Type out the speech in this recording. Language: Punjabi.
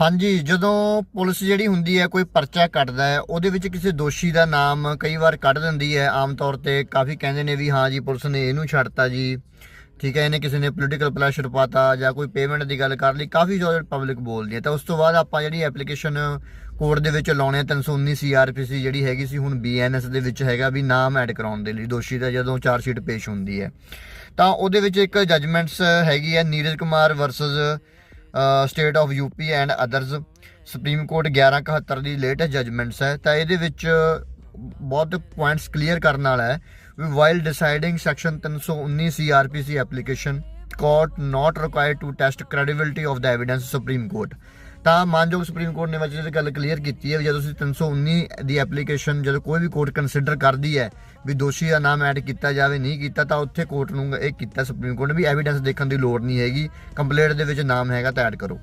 ਹਾਂਜੀ, ਜਦੋਂ ਪੁਲਿਸ ਜਿਹੜੀ ਹੁੰਦੀ ਹੈ, ਕੋਈ ਪਰਚਾ ਕੱਟਦਾ ਹੈ, ਉਹਦੇ ਵਿੱਚ ਕਿਸੇ ਦੋਸ਼ੀ ਦਾ ਨਾਮ ਕਈ ਵਾਰ ਕੱਢ ਦਿੰਦੀ ਹੈ। ਆਮ ਤੌਰ ਤੇ ਕਾਫੀ ਕਹਿੰਦੇ ਨੇ ਵੀ, ਹਾਂ ਜੀ, ਪੁਲਿਸ ਨੇ ਇਹਨੂੰ ਛੱਡਤਾ ਜੀ। ਠੀਕ ਹੈ, ਇਹਨੇ ਕਿਸੇ ਨੇ ਪੋਲੀਟੀਕਲ ਪ੍ਰੈਸ਼ਰ ਪਾਤਾ ਜਾਂ ਕੋਈ ਪੇਮੈਂਟ ਦੀ ਗੱਲ ਕਰ ਲਈ। ਕਾਫੀ ਜ਼ਿਆਦਾ ਪਬਲਿਕ ਬੋਲਦੀ ਹੈ। ਤਾਂ ਉਸ ਤੋਂ ਬਾਅਦ ਆਪਾਂ ਜਿਹੜੀ ਐਪਲੀਕੇਸ਼ਨ ਕੋਰਟ ਦੇ ਵਿੱਚ ਲਾਉਣੇ ਆ 319 ਸੀਆਰਪੀਸੀ ਜਿਹੜੀ ਹੈਗੀ ਸੀ, ਹੁਣ ਬੀਐਨਐਸ ਦੇ ਵਿੱਚ ਹੈਗਾ ਵੀ ਨਾਮ ਐਡ ਕਰਾਉਣ ਦੇ ਲਈ। ਦੋਸ਼ੀ ਦਾ ਜਦੋਂ ਚਾਰਜ ਸ਼ੀਟ ਪੇਸ਼ ਹੁੰਦੀ ਹੈ। ਤਾਂ ਉਹਦੇ ਵਿੱਚ ਇੱਕ ਜਜਮੈਂਟਸ ਹੈਗੀ ਹੈ, Neeraj Kumar versus state of UP and others supreme court 1171 ਦੀ ਲੇਟੈਸਟ ਜਜਮੈਂਟਸ ਹੈ। ਤਾਂ ਇਹਦੇ ਵਿੱਚ ਬਹੁਤ ਪੁਆਇੰਟਸ ਕਲੀਅਰ ਕਰਨ ਵਾਲਾ ਹੈ ਵੀ while deciding section 319 CRPC application court not required to test credibility of the evidence supreme court ਤਾਂ ਮਾਨਯੋਗ ਸੁਪਰੀਮ ਕੋਰਟ ਨੇ ਵਜੇ ਗੱਲ ਕਲੀਅਰ ਕੀਤੀ ਹੈ ਵੀ ਜਦੋਂ ਤੁਸੀਂ 319 ਦੀ ਐਪਲੀਕੇਸ਼ਨ ਜਦੋਂ ਕੋਈ ਵੀ ਕੋਰਟ ਕੰਸੀਡਰ ਕਰਦੀ ਹੈ ਵੀ ਦੋਸ਼ੀ ਦਾ ਨਾਮ ਐਡ ਕੀਤਾ ਜਾਵੇ, ਨਹੀਂ ਕੀਤਾ, ਤਾਂ ਉੱਥੇ ਕੋਰਟ ਨੂੰ ਇਹ ਕੀਤਾ ਸੁਪਰੀਮ ਕੋਰਟ ਨੇ ਵੀ ਐਵੀਡੈਂਸ ਦੇਖਣ ਦੀ ਲੋੜ ਨਹੀਂ ਹੈਗੀ। ਕੰਪਲੇਂਟ ਦੇ ਵਿੱਚ ਨਾਮ ਹੈਗਾ ਤਾਂ ਐਡ ਕਰੋ।